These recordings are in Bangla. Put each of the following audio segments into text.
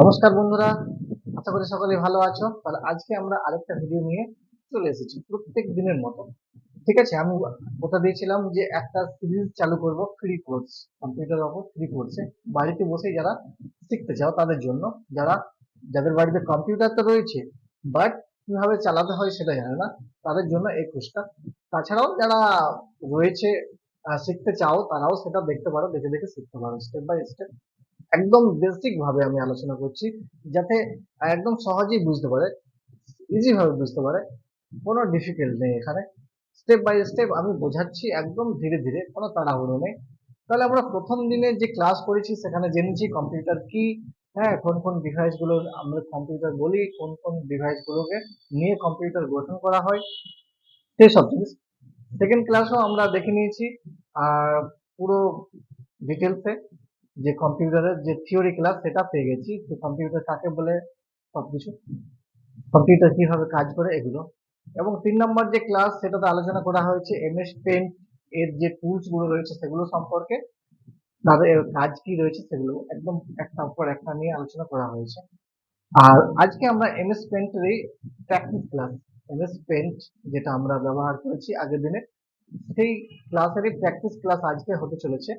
নমস্কার বন্ধুরা, আশা করি সকলে ভালো আছো। তাহলে আজকে আমরা আরেকটা ভিডিও নিয়ে চলে এসেছি, প্রত্যেক দিনের মতো। ঠিক আছে, আমি কথা দিয়েছিলাম যে একটা সিরিজ চালু করব ফ্রি কোর্স কম্পিউটার ওপর ফ্রি কোর্সে বাড়িতে বসে যারা শিখতে চাও তাদের জন্য, যারা, যাদের বাড়িতে কম্পিউটার তো রয়েছে বাট কীভাবে চালাতে হয় সেটা জানে না, তাদের জন্য এই কোর্সটা তাছাড়াও যারা রয়েছে শিখতে চাও তারাও সেটা দেখতে পারো, দেখে দেখে শিখতে পারো স্টেপ বাই স্টেপ একদম বেসিক ভাবে আমি আলোচনা করছি, যাতে একদম সহজেই বুঝতে পারে ইজি ভাবে বুঝতে পারে, কোনো ডিফিকাল্ট নেই এখানে। স্টেপ বাই স্টেপ আমি বোঝাচ্ছি একদম ধীরে ধীরে, কোনো তাড়াহুড়ো নেই। তাহলে আমরা প্রথম দিনে যে ক্লাস করেছি, সেখানে জেনেছি কম্পিউটার কি হ্যাঁ কোন কোন ডিভাইসগুলো আমরা কম্পিউটার বলি, কোন কোন ডিভাইস গুলোকে নিয়ে কম্পিউটার গঠন করা হয় সেসব জিনিস। সেকেন্ড ক্লাসও আমরা দেখে নিয়েছি, আর পুরো ডিটেলসে যে কম্পিউটারের যে থিওরি ক্লাস সেটা পেয়ে গেছি। যে কম্পিউটার কাকে বলে? সবকিছু। কম্পিউটার কীভাবে কাজ করে এগুলো। এবং তিন নম্বর যে ক্লাস সেটাতে আলোচনা করা হয়েছে এমএস পেন্ট এর যে টুলসগুলো রয়েছে, সেগুলো সম্পর্কে। তাদের এর কাজ কি রয়েছে, সেগুলো একদম একটা পর একটা নিয়ে আলোচনা করা হয়েছে। আর আজকে আমরা এমএস পেন্টের এই প্র্যাকটিস ক্লাস এমএস পেন্ট যেটা আমরা ব্যবহার করেছি আগের দিনে, সেই ক্লাসেরই প্র্যাকটিস ক্লাস আজকে হতে চলেছে।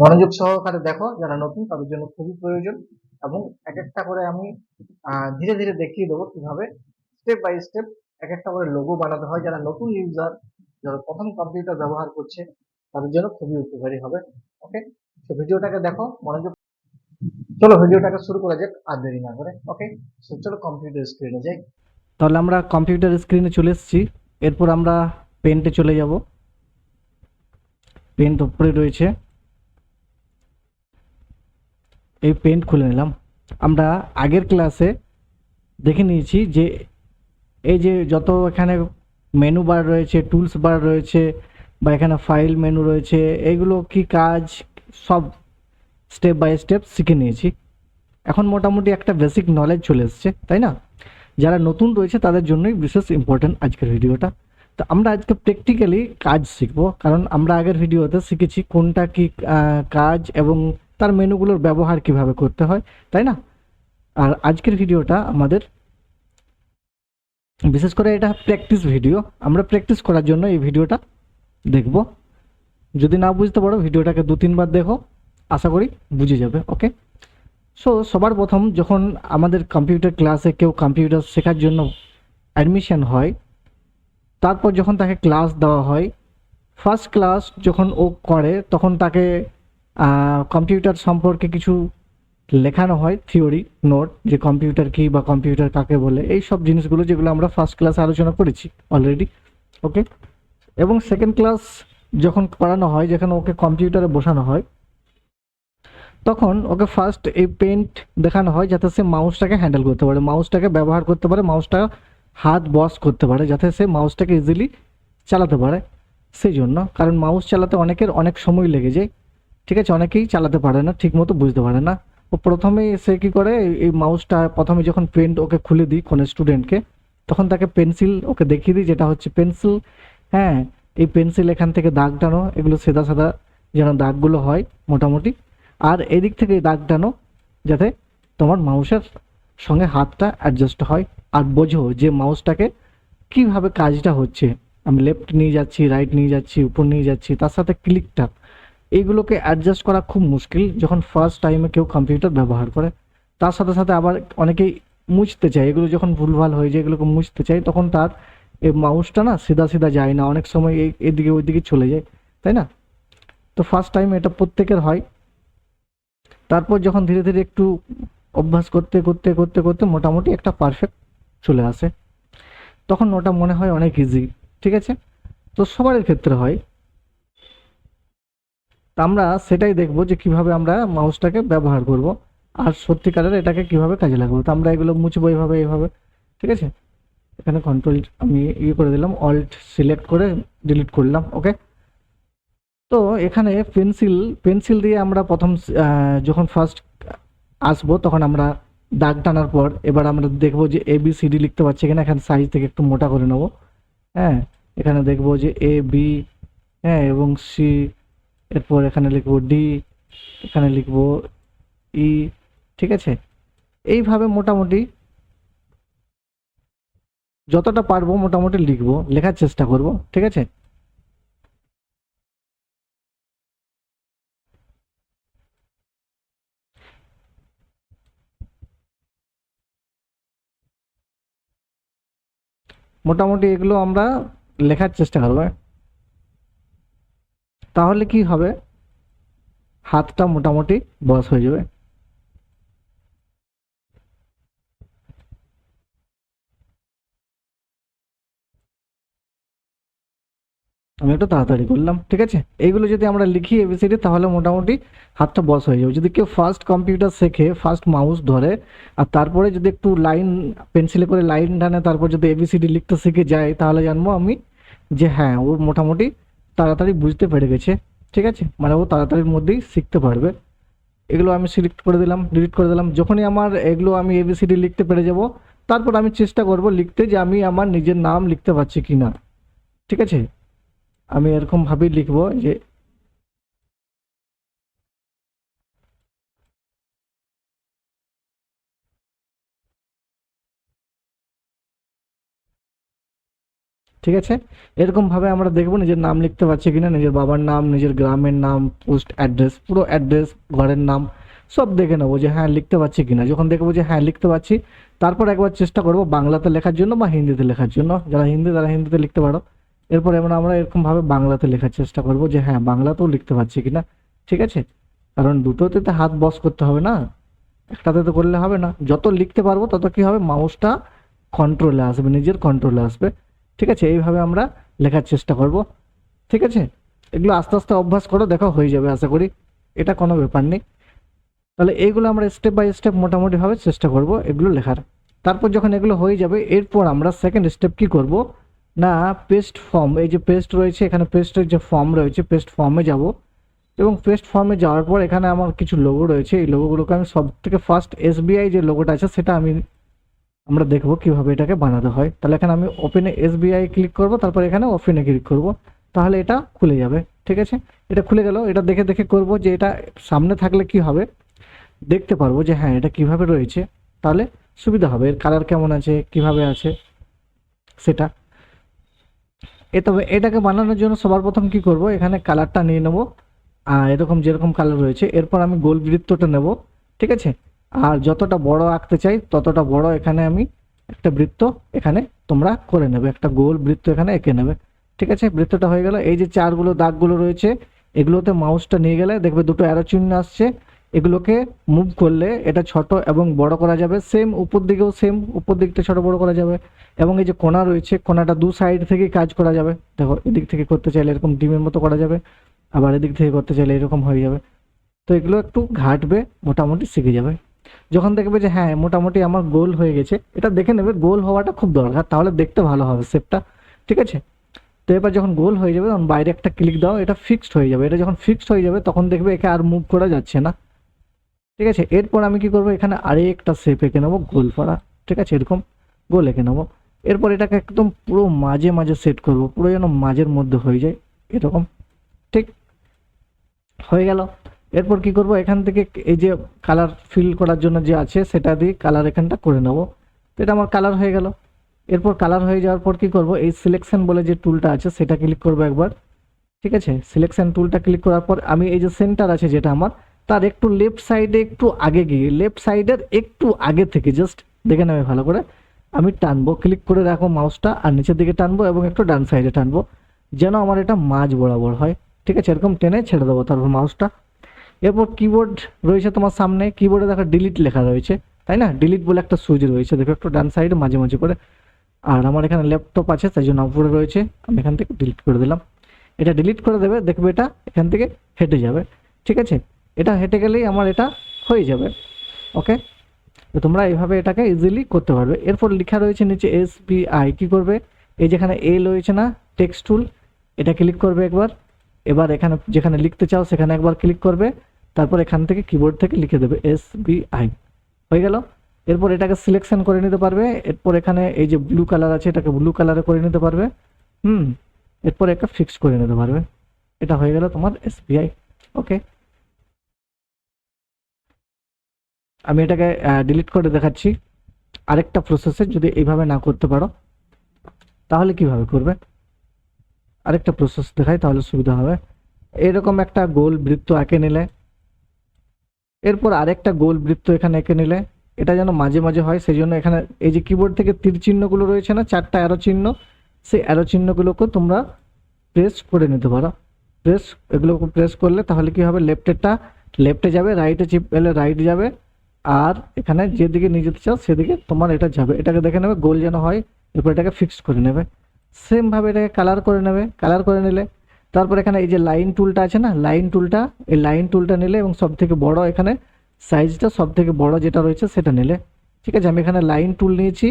মনোযোগ সহকারে দেখো যারা নতুন, তাদের জন্য খুবই প্রয়োজন এবং এক একটা করে আমি ধীরে ধীরে দেখিয়ে দেবো কীভাবে স্টেপ বাই স্টেপ এক একটা করে লোগো বানাতে হয়। যারা নতুন ইউজার যারা প্রথম কম্পিউটার ব্যবহার করছে, তাদের জন্য খুবই উপকারী হবে। ওকে তো ভিডিওটাকে দেখো, মনোযোগ চলো ভিডিওটাকে শুরু করা যাক আর দেরি না করে। ওকে চলো কম্পিউটার স্ক্রিনে যাই। তাহলে আমরা কম্পিউটার স্ক্রিনে চলে এসেছি। এরপর আমরা পেন্টে চলে যাব। পেন্ট উপরে রয়েছে। এই পেন্ট খুলে নিলাম। আমরা আগের ক্লাসে দেখে নিয়েছি যে এই যে যত এখানে মেনু বার রয়েছে টুলস বার রয়েছে বা এখানে ফাইল মেনু রয়েছে, এগুলো কি কাজ, সব স্টেপ বাই স্টেপ শিখে নিয়েছি। এখন মোটামুটি একটা বেসিক নলেজ চলে এসছে, তাই না? যারা নতুন রয়েছে তাদের জন্যই বিশেষ ইম্পর্টেন্ট আজকের ভিডিওটা তো আমরা আজকে প্র্যাকটিক্যালি কাজ শিখব, কারণ আমরা আগের ভিডিওতে শিখেছি কোনটা কি কাজ এবং তার মেনুগুলোর ব্যবহার কীভাবে করতে হয়, তাই না? আর আজকের ভিডিওটা আমাদের, বিশেষ করে এটা প্র্যাকটিস ভিডিও আমরা প্র্যাকটিস করার জন্য এই ভিডিওটা দেখব। যদি না বুঝতে পারো, ভিডিওটাকে দু তিনবার দেখো, আশা করি বুঝে যাবে, ওকে? সো সবার প্রথম যখন আমাদের কম্পিউটার ক্লাসে কেউ কম্পিউটার শেখার জন্য অ্যাডমিশন হয়, তারপর যখন তাকে ক্লাস দেওয়া হয় ফার্স্ট ক্লাস যখন ও করে, তখন তাকে কম্পিউটার সম্পর্কে কিছু লেখানো হয় থিওরি নোট যে কম্পিউটার কি বা কম্পিউটার কাকে বলে, এই সব জিনিসগুলো যেগুলো আমরা ফার্স্ট ক্লাসে আলোচনা করেছি অলরেডি ওকে এবং সেকেন্ড ক্লাস যখন করানো হয়, যেখানে ওকে কম্পিউটারে বসানো হয়, তখন ওকে ফার্স্ট এই পেন্ট দেখানো হয় যাতে সে মাউসটাকে হ্যান্ডেল করতে পারে মাউসটাকে ব্যবহার করতে পারে মাউসটা হাত বস করতে পারে, যাতে সে মাউসটাকে ইজিলি চালাতে পারে। সেই জন্য, কারণ মাউস চালাতে অনেকের অনেক সময় লেগে যায়। ঠিক আছে, অনেকেই চালাতে পারে না ঠিক মতো বুঝতে পারে না। ও প্রথমেই সে কী করে, এই- মাউসটা প্রথমে যখন পেন্ট ওকে খুলে দিই কোনো স্টুডেন্টকে তখন তাকে পেন্সিল ওকে দেখিয়ে দিই, যেটা হচ্ছে পেন্সিল হ্যাঁ এই পেন্সিল এখান থেকে দাগ টানো, এগুলো সাদা সাদা যেন দাগগুলো হয়, মোটামুটি। আর এদিক থেকে দাগ টানো, যাতে তোমার মাউসের সঙ্গে হাতটা অ্যাডজাস্ট হয়। আর বোঝো যে মাউসটাকে কীভাবে কাজটা হচ্ছে। আমি লেফট নিয়ে যাচ্ছি রাইট নিয়ে যাচ্ছি, উপর নিয়ে যাচ্ছি, তার সাথে ক্লিকটা এইগুলোকে অ্যাডজাস্ট করা খুব মুশকিল যখন ফার্স্ট টাইমে কেউ কম্পিউটার ব্যবহার করে। তার সাথে সাথে আবার অনেকেই মুছতে চায়। এগুলো যখন ভুলভাল হয়ে যায়, এগুলোকে মুছতে চায়, তখন তার এই মাউসটা না সিধা সিধা যায় না। অনেক সময় এই এদিকে ওইদিকে চলে যায়, তাই না? তো ফার্স্ট টাইম এটা প্রত্যেকের হয়। তারপর যখন ধীরে ধীরে একটু অভ্যাস করতে করতে করতে করতে মোটামুটি একটা পারফেক্ট চলে আসে। তখন ওটা মনে হয় অনেক ইজি ঠিক আছে? তো সবার ক্ষেত্রে হয়। তা আমরা সেটাই দেখব যে কীভাবে আমরা মাউসটাকে ব্যবহার করব আর সত্যিকারের এটাকে কীভাবে কাজে লাগাবো। তো আমরা এগুলো মুছবো এইভাবে এইভাবে, ঠিক আছে? এখানে কন্ট্রোল আমি ইয়ে করে দিলাম অল্ট সিলেক্ট করে ডিলিট করলাম ওকে তো এখানে পেন্সিল পেন্সিল দিয়ে আমরা প্রথম যখন ফার্স্ট আসব তখন আমরা দাগ টানার পর এবার আমরা দেখব যে এ বি সি ডি লিখতে পারছি কিনা, এখানে সাইজ থেকে একটু মোটা করে নেব হ্যাঁ? এখানে দেখব যে এ বি হ্যাঁ এবং সি এরপর এখানে লিখব ডি এখানে লিখব ই ঠিক আছে? এইভাবে মোটামুটি যতটা পারব মোটামুটি লিখব, লেখার চেষ্টা করব, ঠিক আছে? মোটামুটি এগুলো আমরা লেখার চেষ্টা করব। তাহলে কি হবে? হাতটা মোটামুটি বস হয়ে যাবে। আমি একটু তাড়াতাড়ি করলাম, ঠিক আছে? এইগুলো যদি আমরা লিখি এবিসিডি তাহলে মোটামুটি হাতটা বস হয়ে যাবে। যদি কেউ ফার্স্ট কম্পিউটার শেখে ফার্স্ট মাউস ধরে, আর তারপরে যদি একটু লাইন পেন্সিলে করে লাইন টানে, তারপর যদি এবিসিডি লিখতে শিখে যায়, তাহলে জানব আমি যে হ্যাঁ ও মোটামুটি তাড়াতাড়ি বুঝতে পেরে গেছে, ঠিক আছে? মানে ও তাড়াতাড়ির মধ্যেই শিখতে পারবে। এগুলো আমি সিলেক্ট করে দিলাম ডিলিট করে দিলাম। যখনই আমার এগুলো আমি এবিসিডি লিখতে পেরে যাব, তারপর আমি চেষ্টা করব লিখতে যে আমি আমার নিজের নাম লিখতে পারছি কি না ঠিক আছে? আমি এরকমভাবেই লিখব যে ঠিক আছে? এরকম ভাবে আমরা দেখব নিজের নাম লিখতে পারছি কিনা, নিজের বাবার নাম, নিজের গ্রামের নাম, পোস্ট অ্যাড্রেস, পুরো অ্যাড্রেস, ঘরের নাম, সব দেখে নেব যে হ্যাঁ লিখতে পারছি কিনা। যখন দেখব যে হ্যাঁ লিখতে পারছি, তারপর একবার চেষ্টা করব বাংলাতে লেখার জন্য বা হিন্দিতে লেখার জন্য। যারা হিন্দি, তারা হিন্দিতে লিখতে পারো। এরপর আমরা আমরা এরকম ভাবে বাংলাতে লেখার চেষ্টা করব যে হ্যাঁ বাংলাতেও লিখতে পারছি কিনা। ঠিক আছে? কারণ দুটোতে তো হাত বস করতে হবে না। একটাতে তো করলে হবে না। যত লিখতে পারব, তত কি হবে? মাউসটা কন্ট্রোলে আসবে, নিজের কন্ট্রোলে আসবে। ঠিক আছে, এইভাবে আমরা লেখার চেষ্টা করব। ঠিক আছে? এগুলো আস্তে আস্তে অভ্যাস করো, দেখো হয়ে যাবে আশা করি। এটা কোনো ব্যাপার নেই। তাহলে এইগুলো আমরা স্টেপ বাই স্টেপ মোটামুটিভাবে চেষ্টা করব এগুলো লেখার। তারপর যখন এগুলো হয়ে যাবে, এরপর আমরা সেকেন্ড স্টেপ কি করব? না পেস্ট ফর্ম এই যে পেস্ট রয়েছে, এখানে পেস্টের যে ফর্ম রয়েছে পেস্ট ফর্মে যাব। এবং পেস্ট ফর্মে যাওয়ার পর এখানে আমার কিছু লোগো রয়েছে, এই লোগোগুলোকে আমি সব থেকে ফার্স্ট এসবিআই যে লোগোটা আছে, সেটা আমি আমরা দেখব কীভাবে এটাকে বানাতে হয়। তাহলে এখানে আমি ওপেনে এসবিআই ক্লিক করব, তারপর এখানে ওপেনে ক্লিক করব। তাহলে এটা খুলে যাবে, ঠিক আছে? এটা খুলে গেল, এটা দেখে দেখে করব যে এটা সামনে থাকলে কি হবে? দেখতে পারব যে হ্যাঁ এটা কীভাবে রয়েছে। তাহলে সুবিধা হবে, এর কালার কেমন আছে, কীভাবে আছে, সেটা। এ তবে এটাকে বানানোর জন্য সবার প্রথম কি করব, এখানে কালারটা নিয়ে নেব। এরকম যেরকম কালার রয়েছে, এরপর আমি গোল বৃত্তটা নেব, ঠিক আছে? আর যতটা বড় আঁকতে চাই, ততটা বড় এখানে আমি একটা বৃত্ত এখানে তোমরা করে নেবে। একটা গোল বৃত্ত এখানে এঁকে নেবে। ঠিক আছে? বৃত্তটা হয়ে গেল। এই যে চারগুলো দাগগুলো রয়েছে, এগুলোতে মাউসটা নিয়ে গেলে দেখবে দুটো অ্যারো চিহ্ন আসছে। এগুলোকে মুভ করলে এটা ছোট এবং বড় করা যাবে। সেম উপর দিকেও সেম উপর দিকটা ছোট বড় করা যাবে এবং এই যে কোনা রয়েছে কোনাটা দু সাইড থেকে কাজ করা যাবে। দেখো, এদিক থেকে করতে চাইলে এরকম ডিমের মতো করা যাবে, আবার এদিক থেকে করতে চাইলে এরকম হয়ে যাবে। তো এগুলো একটু ঘাটবে, মোটামুটি শিখে যাবে। যখন দেখবে যে হ্যাঁ মোটামুটি আমার গোল হয়ে গেছে, এটা দেখে নেবে গোল হওয়াটা খুব দরকার। তাহলে দেখতে ভালো হবে শেপটা ঠিক আছে? তো এবার যখন গোল হয়ে যাবে, তখন বাইরে একটা ক্লিক দাও, এটা ফিক্সড হয়ে যাবে। এটা যখন ফিক্সড হয়ে যাবে, তখন দেখবে একে আর মুভ করা যাচ্ছে না। ঠিক আছে? এরপর আমি কি করব? এখানে আরে একটা শেপ এঁকে নেব গোল পাড়া ঠিক আছে? এরকম গোল এঁকে নেব। এরপর এটাকে একদম পুরো মাঝে মাঝে সেট করব, পুরো যেন মাঝের মধ্যে হয়ে যায়, এরকম। ঠিক? হয়ে গেল। এরপর কি করব? এখান থেকে এই যে কালার ফিল করার জন্য যে আছে, সেটা দিয়ে কালার এখানটা করে নেব। তো এটা আমার কালার হয়ে গেল। এরপর কালার হয়ে যাওয়ার পর কি করব? এই সিলেকশন বলে যে টুলটা আছে, সেটা ক্লিক করব একবার। ঠিক আছে? সিলেকশন টুলটা ক্লিক করার পর আমি এই যে সেন্টার আছে যেটা আমার, তার একটু লেফট সাইডে একটু আগে গিয়ে লেফট সাইডের একটু আগে থেকে জাস্ট দেখে নেবে ভালো করে। আমি টানবো ক্লিক করে রাখো মাউসটা আর নিচের দিকে টানবো এবং একটু ডান সাইডে টানবো, যেন আমার এটা মাঝ বরাবর হয়। ঠিক আছে? এরকম টেনে ছেড়ে দেবো তারপর মাউসটা এরপর কিবোর্ড রয়েছে তোমার সামনে কিবোর্ডে দেখো ডিলিট লেখা রয়েছে, তাই না? ডিলিট বলে একটা সুইচ রয়েছে, দেখো একটু ডান সাইডে মাঝে মাঝে করে। আর আমার এখানে ল্যাপটপ আছে, তাই জন্য উপরে রয়েছে, আমি এখান থেকে ডিলিট করে দিলাম। এটা ডিলিট করে দেবে, দেখবে এটা এখান থেকে হেঁটে যাবে, ঠিক আছে? এটা হেঁটে গেলেই আমার এটা হয়ে যাবে ওকে তো তোমরা এইভাবে এটাকে ইজিলি করতে পারবে। এরপর লেখা রয়েছে নিচে এস বি আই কী করবে? এই যেখানে এ রয়েছে না টেক্সট টুল এটা ক্লিক করবে একবার। এবার এখানে, যেখানে লিখতে চাও, সেখানে একবার ক্লিক করবে, তারপর এখান থেকে কিবোর্ড থেকে লিখে দেবে এস আই হয়ে গেল? এরপর এটাকে সিলেকশন করে নিতে পারবে, এরপর এখানে এই যে ব্লু কালার আছে, এটাকে ব্লু কালারে করে নিতে পারবে, হুম, এরপর একটা ফিক্স করে নিতে পারবে। এটা হয়ে গেল তোমার এসবিআই ওকে আমি এটাকে ডিলিট করে দেখাচ্ছি। আরেকটা প্রসেসে যদি এইভাবে না করতে পারো, তাহলে কীভাবে করবে? আরেকটা প্রসেস দেখাই, তাহলে সুবিধা হবে। এরকম একটা গোল বৃত্ত এঁকে নিলে, এরপর আরেকটা গোল বৃত্ত এখানে এঁকে নিলে, এটা যেন মাঝে মাঝে হয় সেই জন্য এখানে এই যে কিবোর্ড থেকে তীর চিহ্নগুলো রয়েছে না, চারটা অ্যারো চিহ্ন, সেই অ্যারো চিহ্নগুলোকে তোমরা প্রেস করে নিতে পারো। প্রেস এগুলোকে প্রেস করলে তাহলে কি হবে লেফটেরটা লেফটে যাবে রাইটে চিপ এলে রাইট যাবে, আর এখানে যেদিকে নিয়ে যেতে চাও, সেদিকে তোমার এটা যাবে। এটাকে দেখে নেবে, গোল যেন হয়, এরপর এটাকে ফিক্সড করে নেবে। সেমভাবে এটাকে কালার করে নেবে কালার করে নিলে তারপর এখানে এই যে লাইন টুলটা আছে না লাইন টুলটা এই লাইন টুলটা নিলে এবং সব থেকে বড় এখানে সাইজটা সব থেকে বড় যেটা রয়েছে সেটা নিলে। ঠিক আছে, আমি এখানে লাইন টুল নিয়েছি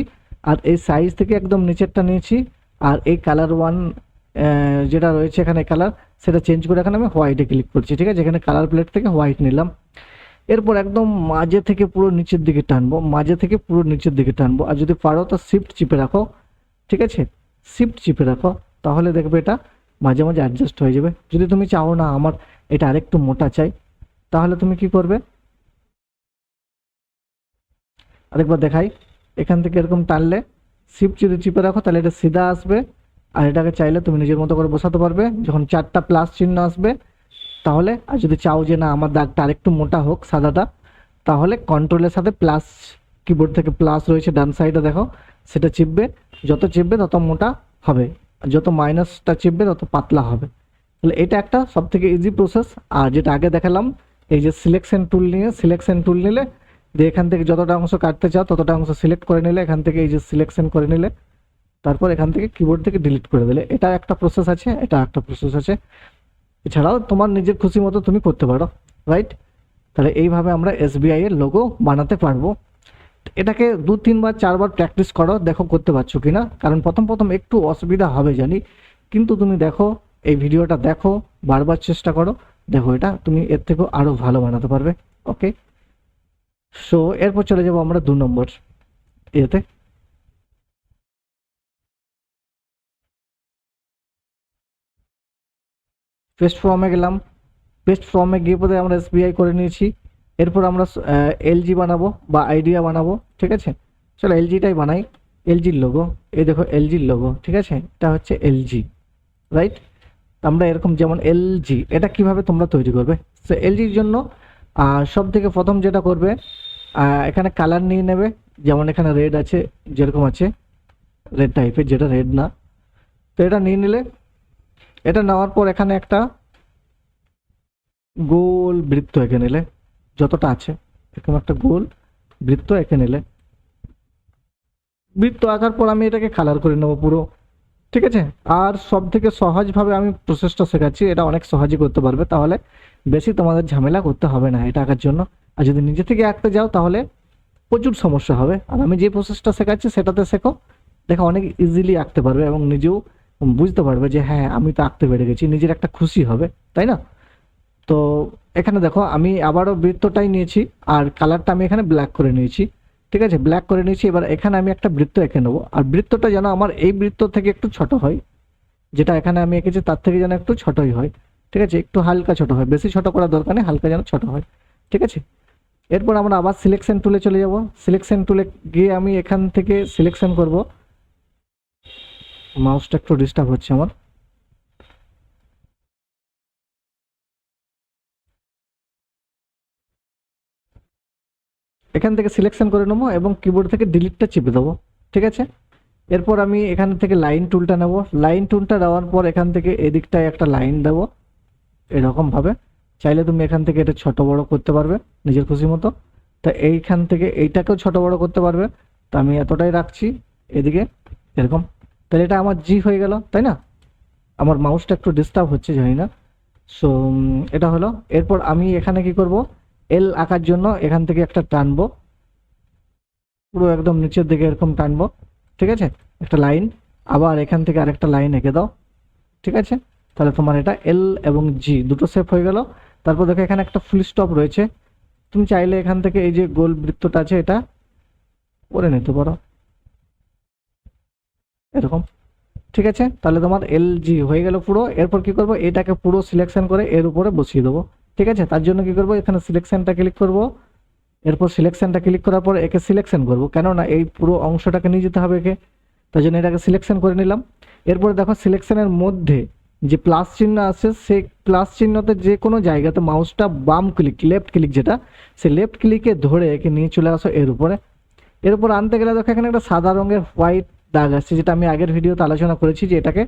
আর এই সাইজ থেকে একদম নিচেরটা নিয়েছি আর এই কালার ওয়ান যেটা রয়েছে এখানে কালার সেটা চেঞ্জ করে এখানে আমি হোয়াইটে ক্লিক করছি। ঠিক আছে, এখানে কালার প্লেট থেকে হোয়াইট নিলাম। এরপর একদম মাঝে থেকে পুরো নিচের দিকে টানবো, মাঝে থেকে পুরো নিচের দিকে টানবো। আর যদি পারো তো শিফট চিপে রাখো। ঠিক আছে শিফট চিপে রাখো, তাহলে দেখবে এটা মাঝে মাঝে অ্যাডজাস্ট হয়ে যাবে। যদি তুমি চাও না আমার এটা আরেকটু মোটা চাই, তাহলে তুমি কি করবে? আরেকবার দেখাই। এখান থেকে এরকম টানলে শিফট যদি চিপে রাখো, তাহলে এটা সিধা আসবে। আর এটাকে চাইলে তুমি নিজের মতো করে বসাতে পারবে। যখন চারটা প্লাস চিহ্ন আসবে, তাহলে, আর যদি চাও যে না, আমার দাগটা আরেকটু মোটা হোক, সাদাটা, তাহলে কন্ট্রোলের সাথে প্লাস কিবোর্ড থেকে প্লাস রয়েছে, ডান সাইডে দেখো, সেটা চিপবে, যত চিপবে তত মোটা হবে যত মাইনাসটা চিপবে তত পাতলা হবে। তাহলে এটা একটা সব থেকে ইজি প্রসেস আর যেটা আগে দেখালাম, এই যে সিলেকশন টুল নিয়ে সিলেকশন টুল নিলে দিয়ে এখান থেকে যতটা অংশ কাটতে চাও, ততটা অংশ সিলেক্ট করে নিলে, এখান থেকে এই যে সিলেকশন করে নিলে, তারপর এখান থেকে কিবোর্ড থেকে ডিলিট করে দিলে। এটা একটা প্রসেস আছে, এটা একটা প্রসেস আছে। এছাড়াও তোমার নিজের খুশি মতো তুমি করতে পারো রাইট তাহলে এইভাবে আমরা এসবিআই এর লোগো বানাতে পারব। এটাকে দু, তিনবার, চারবার প্র্যাকটিস করো, দেখো করতে পারছ কি না কারণ প্রথম প্রথম একটু অসুবিধা হবে জানি। কিন্তু তুমি দেখো, এই ভিডিওটা দেখো, বারবার চেষ্টা করো। দেখো এটা, তুমি এর থেকেও আরও ভালো বানাতে পারবে। ওকে সো এরপর চলে যাব আমরা দু নম্বর ইয়েতে। পেস্ট ফর্মে গেলাম। পেস্ট ফর্মে গিয়ে পরে আমরা এসবিআই করে নিয়েছি। এরপর আমরা এলজি বানাবো বা আইডিয়া বানাবো, ঠিক আছে? চলো এলজিটাই বানাই। এলজির লোগো এই দেখো এলজির লোগো ঠিক আছে? এটা হচ্ছে এলজি রাইট আমরা এরকম যেমন এলজি এটা কীভাবে তোমরা তৈরি করবে? সো এলজির জন্য সব থেকে প্রথম যেটা করবে এখানে কালার নিয়ে নেবে। যেমন এখানে রেড আছে, যেরকম আছে রেড টাইপের যেটা রেড না। তো এটা নিয়ে নিলে, এটা নেওয়ার পর এখানে একটা গোল বৃত্ত এঁকে নিলে। যতটা আছে, এরকম একটা গোল বৃত্ত এঁকে নিলে। বৃত্ত আঁকার পর আমি এটাকে কালার করে নেব পুরো, ঠিক আছে? আর সব থেকে সহজভাবে আমি প্রসেসটা শেখাচ্ছি, এটা অনেক সহজে করতে পারবে, তাহলে বেশি তোমাদের ঝামেলা করতে হবে না এটা আঁকার জন্য। আর যদি নিজে থেকে আঁকতে যাও, তাহলে প্রচুর সমস্যা হবে। আর আমি যে প্রসেসটা শেখাচ্ছি, সেটাতে শেখো। দেখো, অনেক ইজিলি আঁকতে পারবে এবং নিজেও বুঝতে পারবে যে হ্যাঁ আমি তো আঁকতে পেরে গেছি, নিজের একটা খুশি হবে, তাই না? তো এখানে দেখো, আমি আবারও বৃত্তটাই নিয়েছি আর কালারটা আমি এখানে ব্ল্যাক করে নিয়েছি, ঠিক আছে? ব্ল্যাক করে নিয়েছি, এবার এখানে আমি একটা বৃত্ত এঁকে নেব। আর বৃত্তটা যেন আমার এই বৃত্ত থেকে একটু ছোট হয়, যেটা এখানে আমি এঁকেছি তার থেকে যেন একটু ছোটই হয়, ঠিক আছে? একটু হালকা ছোট হয়, বেশি ছোট করার দরকার নেই, হালকা যেন ছোট হয়, ঠিক আছে? এরপর আমরা আবার সিলেকশন টুলে চলে যাব। সিলেকশন টুলে গিয়ে আমি এখান থেকে সিলেকশন করব। মাউসটা একটু ডিস্টার্ব হচ্ছে আমার। এখান থেকে সিলেকশন করে নেব এবং কিবোর্ড থেকে ডিলিটটা চেপে দেবো, ঠিক আছে? এরপর আমি এখান থেকে লাইন টুলটা নেব। লাইন টুলটা দেওয়ার পর এখান থেকে এদিকটায় একটা লাইন দেবো, এরকমভাবে। চাইলে তুমি এখান থেকে এটা ছোট বড় করতে পারবে, নিজের খুশি মতো। তা এইখান থেকে এইটাকেও ছোট বড় করতে পারবে। তা আমি এতটাই রাখছি এদিকে, এরকম। তাহলে এটা আমার জি হয়ে গেল, তাই না? আমার মাউসটা একটু ডিস্টার্ব হচ্ছে, জানি না। সো এটা হলো। এরপর আমি এখানে কি করব? এল আঁকার জন্য এখান থেকে একটা টানবো। পুরো একদম নিচের দিকে এরকম টানবো, ঠিক আছে? একটা লাইন, আবার এখান থেকে আরেকটা লাইন এঁকে দাও, ঠিক আছে? তাহলে তোমার এটা এল এবং জি দুটো শেপ হয়ে গেল। তারপর দেখো এখানে একটা ফুল স্টপ রয়েছে। তুমি চাইলে এখান থেকে এই যে গোল বৃত্তটা আছে এটা করে নিতে পারো। এরকম, ঠিক আছে? তাহলে তোমার এল জি হয়ে গেল পুরো। এরপর কি করব? এটাকে পুরো সিলেকশন করে এর উপরে বসিয়ে দেবো। ঠিক আছে? তার জন্য কি করব? এখানে সিলেকশনটা ক্লিক করব। এরপর সিলেকশনটা ক্লিক করার পর একে সিলেকশন করব। কেননা এই পুরো অংশটাকে নিয়ে যেতে হবে একে। তার জন্য এটাকে সিলেকশন করে নিলাম। এরপরে দেখো সিলেকশনের মধ্যে যে প্লাস চিহ্ন আছে, সেই প্লাস চিহ্নতে যে কোনো জায়গাতে মাউসটা বাম ক্লিক লেফট ক্লিক যেটা সে লেফট ক্লিকে ধরে একে নিয়ে চলে আসো এর উপরে। এর উপর আনতে গেলে দেখো এখানে একটা সাদা রঙের হোয়াইট দাগ আসছে, যেটা আমি আগের ভিডিওতে আলোচনা করেছি যে এটাকে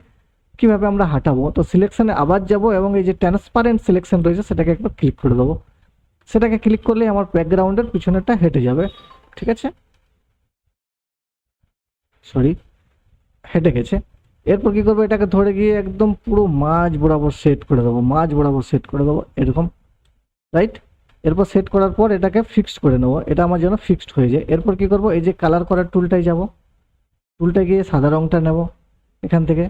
কীভাবে আমরা হাঁটাবো? তো সিলেকশনে আবার যাব এবং এই যে ট্রান্সপারেন্ট সিলেকশন রয়েছে, সেটাকে একবার ক্লিক করে দেবো। সেটাকে ক্লিক করলে আমার ব্যাকগ্রাউন্ডের পিছনেরটা হেঁটে যাবে। ঠিক আছে? সরি হেঁটে গেছে। এরপর কি করব? এটাকে ধরে গিয়ে একদম পুরো মাঝ বরাবর সেট করে দেবো। মাঝ বরাবর সেট করে দেবো। এরকম রাইট এরপর সেট করার পর এটাকে ফিক্সড করে নেব। এটা আমার জন্য ফিক্সড হয়ে যায়। এরপর কি করব? এই যে কালার করার টুলটায় যাব। টুলটা গিয়ে সাদা রংটা নেব এখান থেকে।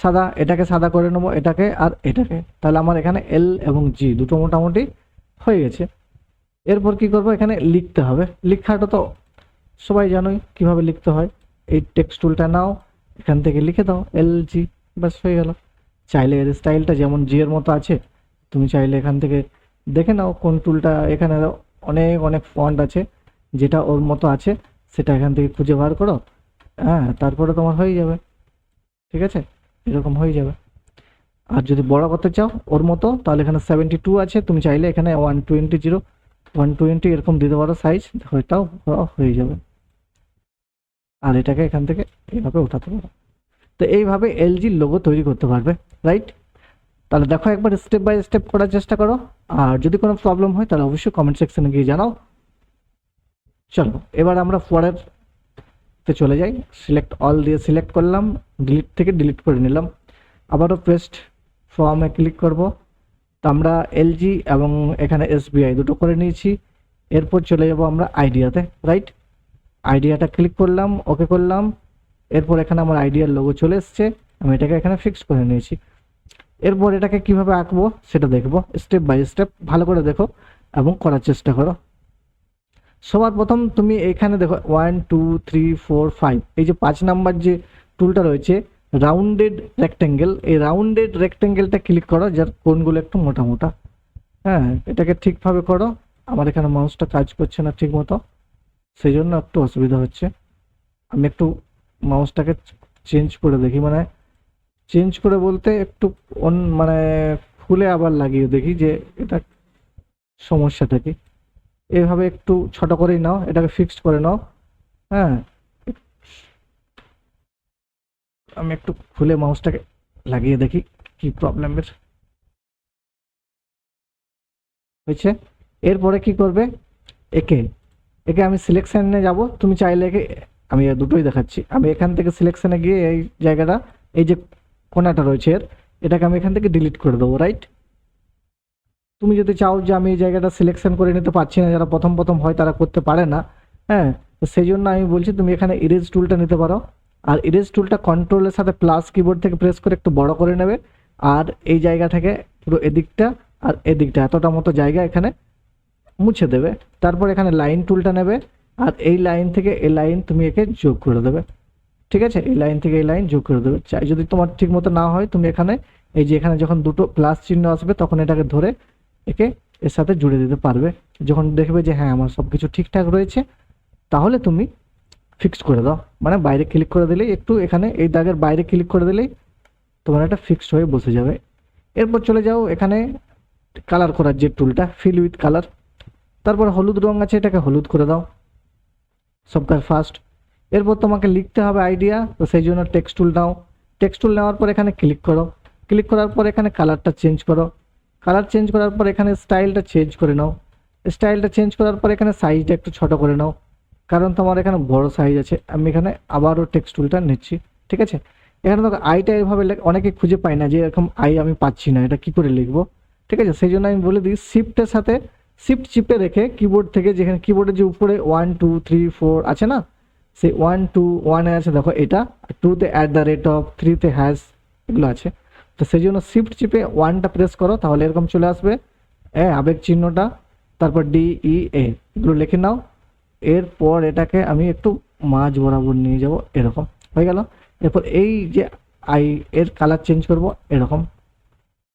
সাদা, এটাকে সাদা করে নেব, এটাকে আর এটাকে। তাহলে আমার এখানে এল এবং জি দুটো মোটামুটি হয়ে গেছে। এরপর কি করব? এখানে লিখতে হবে। লেখাটা তো সবাই জানোই কীভাবে লিখতে হয়। এই টেক্সট টুলটা নাও, এখান থেকে লিখে দাও এল জি ব্যাস হয়ে গেল। চাইলে এর স্টাইলটা যেমন জি এর মতো আছে, তুমি চাইলে এখান থেকে দেখে নাও কোন টুলটা এখানে অনেক অনেক ফন্ট আছে, যেটা ওর মতো আছে, সেটা এখান থেকে খুঁজে বার করো। হ্যাঁ তারপরে তোমার হয়ে যাবে। ঠিক আছে? এরকম হয়ে যাবে। আর যদি বড় করতে চাও, ওর মতো, তাহলে এখানে সেভেন্টি টু আছে। তুমি চাইলে এখানে one twenty zero one twenty এরকম দিতে পারো সাইজ ওইটাও হয়ে যাবে। আর এটাকে এখান থেকে এইভাবে উঠাতে পারো। তো এইভাবে এলজির লোগো তৈরি করতে পারবে রাইট তাহলে দেখো একবার স্টেপ বাই স্টেপ করার চেষ্টা করো। আর যদি কোনো প্রবলেম হয়, তাহলে অবশ্যই কমেন্ট সেকশনে গিয়ে জানাও। চলো, এবার আমরা পরের তে চলে যাই। সিলেক্ট অল দিয়ে সিলেক্ট করলাম ডিলিট থেকে ডিলিট করে নিলাম। আবারও পেস্ট ফর্মে ক্লিক করব। তো আমরা এলজি এবং এখানে এসবিআই দুটো করে নিয়েছি। এরপর চলে যাব আমরা আইডিয়াতে রাইট আইডিয়াটা ক্লিক করলাম ওকে করলাম। এরপর এখানে আমার আইডিয়ার লোগো চলে এসছে। আমি এটাকে এখানে ফিক্স করে নিয়েছি। এরপর এটাকে কীভাবে আঁকবো সেটা দেখব। স্টেপ বাই স্টেপ ভালো করে দেখো এবং করার চেষ্টা করো। সবার প্রথম তুমি এখানে দেখো one two three four five এই যে পাঁচ নাম্বার যে টুলটা রয়েছে রাউন্ডেড রেক্টেঙ্গেল এই রাউন্ডেড রেক্টেঙ্গেলটা ক্লিক করো, যার কোনগুলো একটু মোটা মোটা হ্যাঁ এটাকে ঠিকভাবে করো। আমার এখানে মাউসটা কাজ করছে না ঠিক মতো সেই জন্য একটু অসুবিধা হচ্ছে। আমি একটু মাউসটাকে চেঞ্জ করে দেখি মানে চেঞ্জ করে বলতে একটু অন মানে খুলে আবার লাগিয়ে দেখি যে এটা সমস্যাটা কি। এইভাবে একটু ছোট করেই নাও, এটাকে ফিক্সড করে নাও। হ্যাঁ। আমি একটু খুলে মাউসটাকে লাগিয়ে দেখি কি প্রবলেমের হয়েছে। এরপরে কি করবে? একে একে আমি সিলেকশানে যাব। তুমি চাইলে একে, আমি দুটোই দেখাচ্ছি। আমি এখান থেকে সিলেকশানে গিয়ে এই জায়গাটা, এই যে কোনাটা রয়েছে এর, এটাকে আমি এখান থেকে ডিলিট করে দেবো রাইট তুমি যদি চাও যে আমি এই জায়গাটা সিলেকশন করে নিতে পারছি না, যারা প্রথম প্রথম হয় তারা করতে পারে না হ্যাঁ? তো সেই জন্য আমি বলছি তুমি এখানে ইরেজ টুলটা নিতে পারো। আর ইরেজ টুলটা কন্ট্রোলের সাথে প্লাস কিবোর্ড থেকে প্রেস করে একটু বড় করে নেবে। আর এই জায়গা থেকে পুরো এদিকটা আর এদিকটা, এতটা মতো জায়গা এখানে মুছে দেবে। তারপর এখানে লাইন টুলটা নেবে। আর এই লাইন থেকে এই লাইন তুমি একে যোগ করে দেবে। ঠিক আছে? এই লাইন থেকে এই লাইন যোগ করে দেবে। চাই, যদি তোমার ঠিক মতো না হয়, তুমি এখানে, এই যে এখানে যখন দুটো প্লাস চিহ্ন আসবে, তখন এটাকে ধরে একে এর সাথে জুড়ে দিতে পারবে। যখন দেখবে যে হ্যাঁ আমার সব কিছু ঠিকঠাক রয়েছে, তাহলে তুমি ফিক্স করে দাও। মানে বাইরে ক্লিক করে দিলেই একটু এখানে এই দাগের বাইরে ক্লিক করে দিলেই তোমার এটা ফিক্সড হয়ে বসে যাবে। এরপর চলে যাও এখানে কালার করার যে টুলটা ফিল উইথ কালার তারপর হলুদ রং আছে, এটাকে হলুদ করে দাও। সবকার ফার্স্ট এরপর তোমাকে লিখতে হবে আইডিয়া তো সেই জন্য টেক্সট টুল নাও। টেক্সট টুল নেওয়ার পর এখানে ক্লিক করো। ক্লিক করার পর এখানে কালারটা চেঞ্জ করো। কালার চেঞ্জ করার পর এখানে স্টাইলটা চেঞ্জ করে নাও। স্টাইলটা চেঞ্জ করার পর এখানে সাইজটা একটু ছোট করে নাও। কারণ তোমার এখানে বড় সাইজ আছে। আমি এখানে আবারও টেক্সট টুলটা নিচ্ছি, ঠিক আছে? এখানে দেখো আইটা এভাবে অনেকে খুঁজে পায় না যে এরকম আই আমি পাচ্ছি না, এটা কি করে লিখব? ঠিক আছে? সেই জন্য আমি বলে দিই শিফটের সাথে শিফট চিপে রেখে কিবোর্ড থেকে যেখানে কিবোর্ডের যে উপরে ওয়ান টু থ্রি ফোর আছে না? সেই ওয়ান টু ওয়ানে আছে, দেখো এটা। টুতে অ্যাট দ্য রেট অফ থ্রিতে হ্যাশ এগুলো আছে। তো সেই জন্য শিফট চিপে ওয়ানটা প্রেস করো, তাহলে এরকম চলে আসবে। এ, আবেগ চিহ্নটা, তারপর ডি ই এ এগুলো লিখে নাও। এরপর এটাকে আমি একটু মাঝ বরাবর নিয়ে যাব, এরকম। হয়ে গেল? এরপর এই যে আই এর কালার চেঞ্জ করব, এরকম।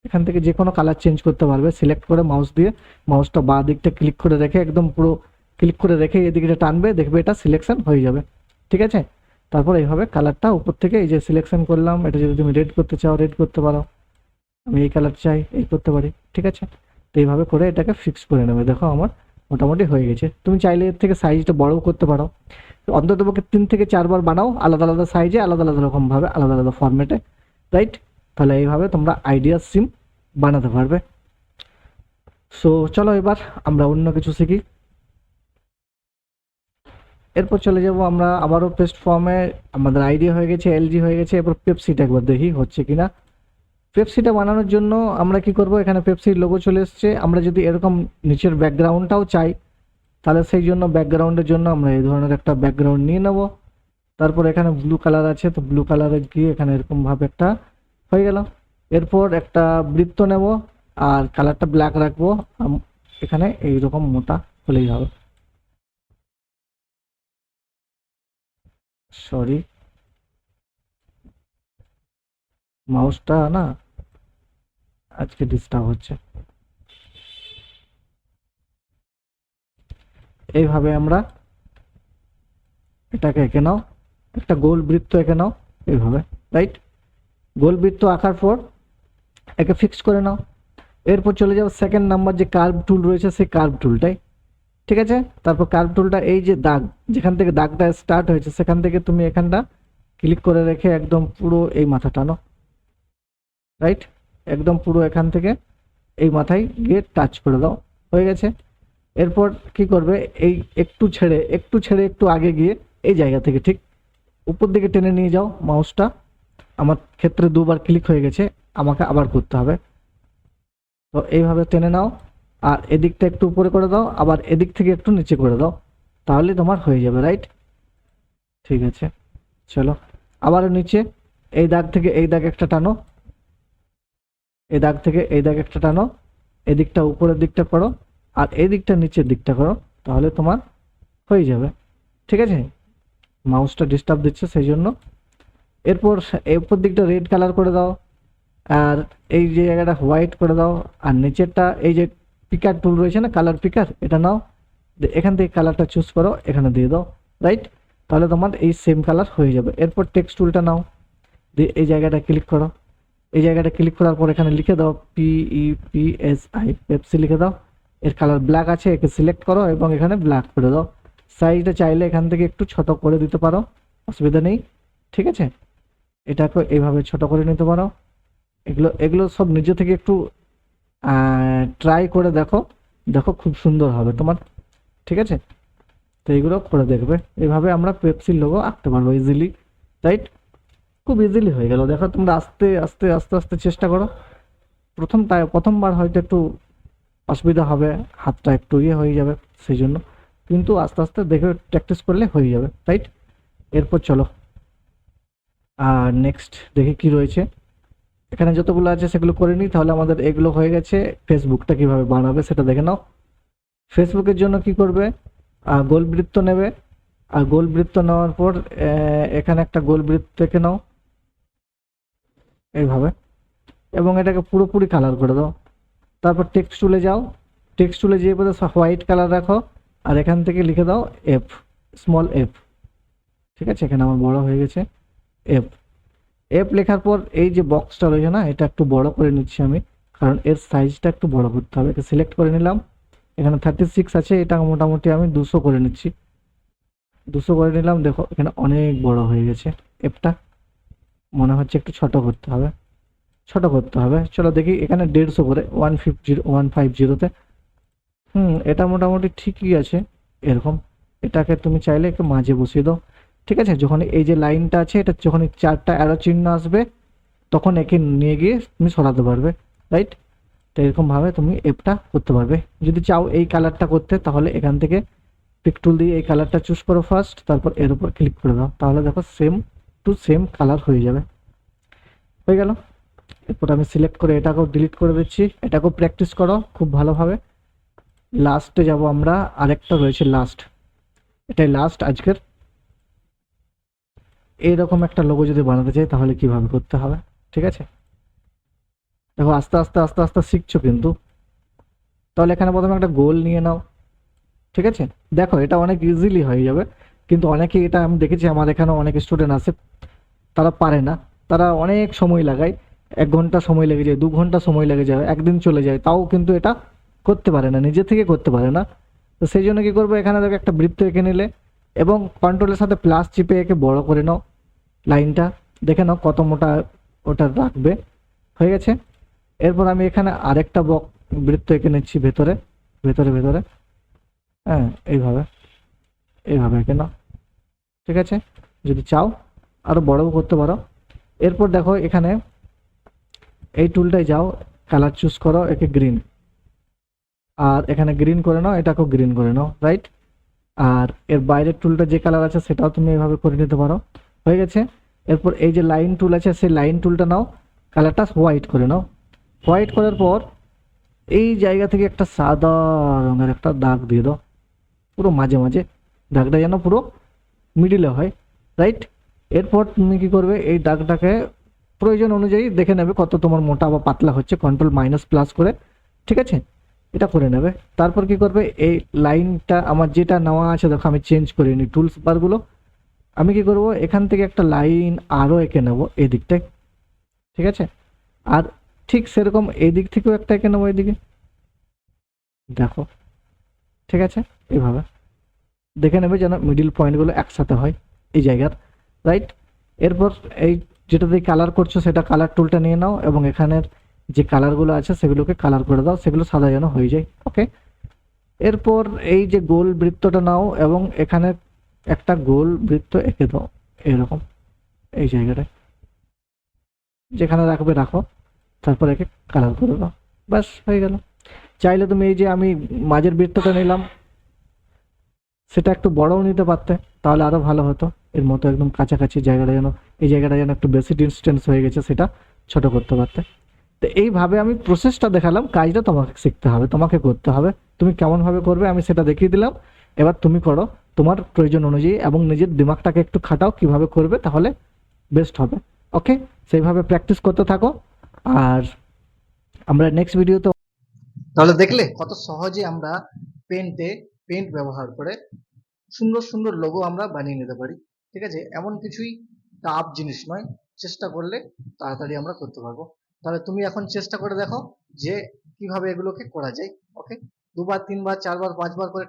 এখান থেকে যে কোনো কালার চেঞ্জ করতে পারবে। সিলেক্ট করে মাউস দিয়ে মাউসটা বাঁ দিকটা ক্লিক করে রেখে, একদম পুরো ক্লিক করে রেখে এদিকে টানবে, দেখবে এটা সিলেকশন হয়ে যাবে। ঠিক আছে? তারপর এইভাবে কালারটা উপর থেকে এই যে সিলেকশন করলাম, এটা যদি তুমি রেড করতে চাও রেড করতে পারো। আমি এই কালার চাই, এই করতে পারি, ঠিক আছে? তো এইভাবে করে এটাকে ফিক্স করে নেবে। দেখো আমার মোটামুটি হয়ে গেছে। তুমি চাইলে এর থেকে সাইজটা বড়ও করতে পারো। তো অন্তত পক্ষে তিন থেকে চারবার বানাও, আলাদা আলাদা সাইজে আলাদা আলাদা রকমভাবে, আলাদা আলাদা ফরম্যাটে রাইট তাহলে এইভাবে তোমরা আইডিয়া সিম বানাতে পারবে। সো চলো এবার আমরা অন্য কিছু শিখি। এরপর চলে যাব আমরা আবারও পেস্ট ফর্মে আমাদের আইডিয়া হয়ে গেছে এলজি হয়ে গেছে, এরপর পেপসিটা একবার দেখি হচ্ছে কিনা। পেপসিটা বানানোর জন্য আমরা কি করব? এখানে পেপসির লোগো চলে এসছে। আমরা যদি এরকম নিচের ব্যাকগ্রাউন্ডটাও চাই, তাহলে সেই জন্য ব্যাকগ্রাউন্ডের জন্য আমরা এই ধরনের একটা ব্যাকগ্রাউন্ড নিয়ে নেব। তারপর এখানে ব্লু কালার আছে, তো ব্লু কালারে গিয়ে এখানে এরকমভাবে একটা হয়ে গেল। এরপর একটা বৃত্ত নেব, আর কালারটা ব্ল্যাক রাখব। এখানে এইরকম মোটা হলেই হবে। সরি। মাউসটা না আজকে ডিস্টার্ব হচ্ছে। এইভাবে আমরা এটাকে এঁকে নাও, একটা গোল বৃত্ত এঁকে নাও, এইভাবে রাইট গোল বৃত্ত আঁকার পর একে ফিক্স করে নাও। এরপর চলে যাও সেকেন্ড নাম্বার যে কার্ভ টুল রয়েছে, সেই কার্ভ টুলটাই ঠিক আছে? তারপর কার্ভ টুলটা এই যে দাগ, যেখান থেকে দাগটা স্টার্ট হয়েছে, সেখান থেকে তুমি এখানটা ক্লিক করে রেখে একদম পুরো এই মাথা টানো। রাইট একদম পুরো এখান থেকে এই মাথায় গিয়ে টাচ করে দাও। হয়ে গেছে? এরপর কি করবে? এই একটু ছেড়ে একটু ছেড়ে, একটু আগে গিয়ে এই জায়গা থেকে ঠিক উপর দিকে টেনে নিয়ে যাও মাউসটা আমার ক্ষেত্রে দুবার ক্লিক হয়ে গেছে, আমাকে আবার করতে হবে। তো এইভাবে টেনে নাও। আর এদিকটা একটু উপরে করে দাও, আবার এদিক থেকে একটু নিচে করে দাও, তাহলে তোমার হয়ে যাবে রাইট ঠিক আছে, চলো, আবার নিচে, এই দাগ থেকে এই দাগ একটা টানো, এই দাগ থেকে এই দাগ একটা টানো, এদিকটা উপরের দিকটা করো, আর এই দিকটা নিচের দিকটা করো, তাহলে তোমার হয়ে যাবে, ঠিক আছে? মাউসটা ডিস্টার্ব দিচ্ছে সেই জন্য। এরপর এই উপর দিকটা রেড কালার করে দাও, আর এই যে জায়গাটা হোয়াইট করে দাও, আর নিচেরটা, এই যে পিকার টুল রয়েছে না কালার পিকার এটা নাও। এখান থেকে কালারটা চুজ করো, এখানে দিয়ে দাও রাইট তাহলে তোমার এই সেম কালার হয়ে যাবে। এরপর টেক্সট টুলটা নাও। দিয়ে এই জায়গাটা ক্লিক করো। এই জায়গাটা ক্লিক করার পর এখানে লিখে দাও P E P S I Pepsi লিখে দাও। এর কালার ব্ল্যাক আছে, একে সিলেক্ট করো এবং এখানে ব্ল্যাক করে দাও। সাইজটা চাইলে এখান থেকে একটু ছোট করে দিতে পারো, অসুবিধা নেই, ঠিক আছে? এটাকে এইভাবে ছোট করে নিতে পারো। এগুলো এগুলো সব নিজে থেকে একটু ট্রাই করে দেখো। দেখো খুব সুন্দর হবে তোমার। ঠিক আছে? তো এইগুলো করে দেখবে। এইভাবে আমরা পেপসির লোগো আঁকতে পারব ইজিলি রাইট খুব ইজিলি হয়ে গেল। দেখো তোমরা আস্তে আস্তে আস্তে আস্তে চেষ্টা করো। প্রথম তাই প্রথমবার হয়তো একটু অসুবিধা হবে, হাতটা একটু ইয়ে হয়ে যাবে সেই জন্য কিন্তু আস্তে আস্তে দেখে প্র্যাকটিস করলে হয়ে যাবে রাইট এরপর চলো। আর নেক্সট দেখে কি রয়েছে। এখানে যতগুলো আছে সেগুলো করে নিই, তাহলে আমাদের এগুলো হয়ে গেছে। ফেসবুকটা কীভাবে বানাবে সেটা দেখে নাও। ফেসবুকের জন্য কি করবে? গোল বৃত্ত নেবে। আর গোল বৃত্ত নেওয়ার পর এখানে একটা গোল বৃত্ত এঁকে নাও। এইভাবে। এবং এটাকে পুরোপুরি কালার করে দাও। তারপর টেক্সট টুলে যাও। টেক্সট টুলে যেয়ে পরে হোয়াইট কালার রাখো। আর এখান থেকে লিখে দাও এফ স্মল এফ ঠিক আছে? এখানে আমার বড় হয়ে গেছে এফ এফ লেখার পর এই যে বক্সটা রয়েছে না, এটা একটু বড় করে নিচ্ছি আমি, কারণ এর সাইজটা একটু বড় করতে হবে। একে সিলেক্ট করে নিলাম। এখানে থার্টি সিক্স আছে, এটা মোটামুটি আমি দুশো করে নিচ্ছি। দুশো করে নিলাম, দেখো, এখানে অনেক বড় হয়ে গেছে এফটা মনে হচ্ছে একটু ছোট করতে হবে। ছোট করতে হবে। চলো দেখি, এখানে দেড়শো করে ওয়ান ফিফ জিরো ওয়ান ফাইভ জিরোতে হুম, এটা মোটামুটি ঠিকই আছে, এরকম। এটাকে তুমি চাইলে একটু মাঝে বসিয়ে দাও। ঠিক আছে? যখন এই যে লাইনটা আছে, এটা যখন চারটা অ্যারো চিহ্ন আসবে, তখন একে নিয়ে গিয়ে তুমি সরাতে পারবে রাইট তো এরকমভাবে তুমি এপটা করতে পারবে। যদি চাও এই কালারটা করতে, তাহলে এখান থেকে পিক টুল দিয়ে এই কালারটা চুজ করো ফার্স্ট তারপর এর উপর ক্লিক করে দাও। তাহলে দেখো সেম টু সেম কালার হয়ে যাবে। হয়ে গেল। এরপর আমি সিলেক্ট করে এটাকেও ডিলিট করে দিচ্ছি। এটাকেও প্র্যাকটিস করো খুব ভালোভাবে। লাস্টে যাব আমরা, আরেকটা রয়েছে লাস্ট এটাই লাস্ট আজকের এইরকম একটা লোগো যদি বানাতে চাই, তাহলে কীভাবে করতে হবে? ঠিক আছে? দেখো, আস্তে আস্তে আস্তে আস্তে শিখছো কিন্তু। তাহলে এখানে প্রথমে একটা গোল নিয়ে নাও। ঠিক ঠিক আছে? দেখো, এটা অনেক ইজিলি হয়ে যাবে। কিন্তু অনেকে, এটা আমি দেখেছি, আমার এখানে অনেক স্টুডেন্ট আছে। তারা পারে না। তারা অনেক সময় লাগায়। এক ঘণ্টা সময় লেগে যায়, দু ঘণ্টা সময় লেগে যায়, একদিন চলে যায়। তাও কিন্তু এটা করতে পারে না, নিজে থেকে করতে পারে না। তো সেই জন্য কী করব? এখানে দেখো একটা বৃত্ত এঁকে নিলে এবং কন্ট্রোলের সাথে প্লাস চিপে একে বড় করে নাও। লাইনটা, দেখে নাও কত মোটা ওটা রাখবে। হয়ে গেছে? এরপর আমি এখানে আরেকটা বক, বৃত্ত এঁকে নিচ্ছি ভেতরে ভেতরে ভেতরে। হ্যাঁ এইভাবে এইভাবে এঁকে নাও। ঠিক আছে? যদি চাও আরও বড়ও করতে পারো। এরপর দেখো এখানে, এই টুলটায় যাও, কালার চুজ করো, একে গ্রিন। আর এখানে গ্রিন করে নাও, এটাকেও গ্রিন করে নাও, রাইট? আর এর বাইরের টুলটা যে কালার আছে, সেটাও তুমি এইভাবে করে নিতে পারো। হয়ে গেছে। এরপর এই যে লাইন টুল আছে, সেই লাইন টুলটা নাও কালারটা হোয়াইট করে নাও। হোয়াইট করার পর এই জায়গা থেকে একটা সাদা রঙের একটা দাগ দিয়ে দাও। পুরো মাঝে মাঝে দাগটা যেন পুরো মিডিলে হয় রাইট এরপর তুমি কী করবে, এই দাগটাকে প্রয়োজন অনুযায়ী দেখে নেবে কত তোমার মোটা বা পাতলা হচ্ছে কন্ট্রোল মাইনাস প্লাস করে, ঠিক আছে? এটা করে নেবে। তারপর কি করবে, এই লাইনটা আমার যেটা নেওয়া আছে, দেখো আমি চেঞ্জ করিনি টুলস বারগুলো আমি কি করব? এখান থেকে একটা লাইন আরও এঁকে নেব এই দিকটায় ঠিক আছে? আর ঠিক সেরকম এই দিক থেকেও একটা এঁকে নেব এদিকে। দেখো। ঠিক আছে? এভাবে। দেখে নেবে যেন মিডিল পয়েন্টগুলো একসাথে হয় এই জায়গার। রাইট এরপর এই যেটা দিয়ে কালার করছ সেটা কালার টুলটা নিয়ে নাও এবং এখানের যে কালারগুলো আছে সেগুলোকে কালার করে দাও। সেগুলো সাদা যেন হয়ে যায়। ওকে এরপর এই যে গোল বৃত্তটা নাও এবং এখানে একটা গোল বৃত্ত এঁকে দাও, এরকম, এই জায়গাটায়। যেখানে রাখবে রাখো, তারপর একে কালার করে দাও। ব্যাস, হয়ে গেল। চাইলে তুমি এই যে আমি মাঝের বৃত্তটা নিলাম, সেটা একটু বড়ও নিতে পারতে, তাহলে আরও ভালো হতো। এর মতো একদম কাছাকাছি জায়গাটা যেন, এই জায়গাটা যেন একটু বেশি ডিস্টেন্স হয়ে গেছে, সেটা ছোট করতে পারতে। তো এইভাবে আমি প্রসেসটা দেখালাম, কাজটা তোমাকে শিখতে হবে, তোমাকে করতে হবে। তুমি কেমনভাবে করবে আমি সেটা দেখিয়ে দিলাম। এবার তুমি করো তোমার প্রয়োজন অনুযায়ী এবং নিজের দিমাগটাকে একটু খাটাও কীভাবে করবে তাহলে বেস্ট হবে। ওকে সেইভাবে প্র্যাকটিস করতে থাকো। আর আমরা নেক্সট ভিডিওতে তাহলে দেখলে কত সহজে আমরা পেন্টে পেন্ট ব্যবহার করে সুন্দর সুন্দর লোগো আমরা বানিয়ে নিতে পারি। ঠিক আছে? এমন কিছুই টাফ জিনিস নয়। চেষ্টা করলে তাড়াতাড়ি আমরা করতে পারব। তাহলে তুমি এখন চেষ্টা করে দেখো যে কীভাবে এগুলোকে করা যায়। ওকে দুবার, তিনবার, চারবার, পাঁচবার করে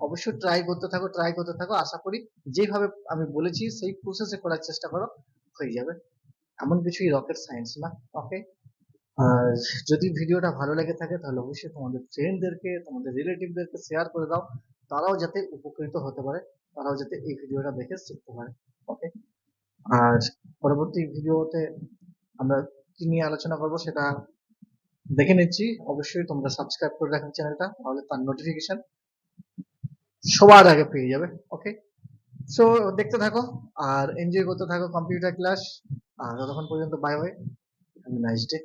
অবশ্যই ট্রাই করতে থাকো ট্রাই করতে থাকো। আশা করি যেভাবে আমি বলেছি, সেই প্রসেসে করার চেষ্টা করো, হয়ে যাবে। এমন কিছুই রকেট সায়েন্স না ওকে আর যদি ভিডিওটা ভালো লেগে থাকে, তাহলে অবশ্যই তোমাদের ফ্রেন্ডদেরকে তোমাদের রিলেটিভদেরকে শেয়ার করে দাও। তারাও যাতে উপকৃত হতে পারে, তারাও যাতে এই ভিডিওটা দেখে শিখতে পারে ওকে আর পরবর্তী ভিডিওতে আমরা কি নিয়ে আলোচনা করব সেটা দেখে নিচ্ছি। অবশ্যই তোমরা সাবস্ক্রাইব করে রাখো চ্যানেলটা, তাহলে তার নোটিফিকেশন সবার আগে পেয়ে যাবে ওকে সো দেখতে থাকো, আর এনজয় করতে থাকো কম্পিউটার ক্লাস আর যতক্ষণ পর্যন্ত বাই বাই নাইস ডে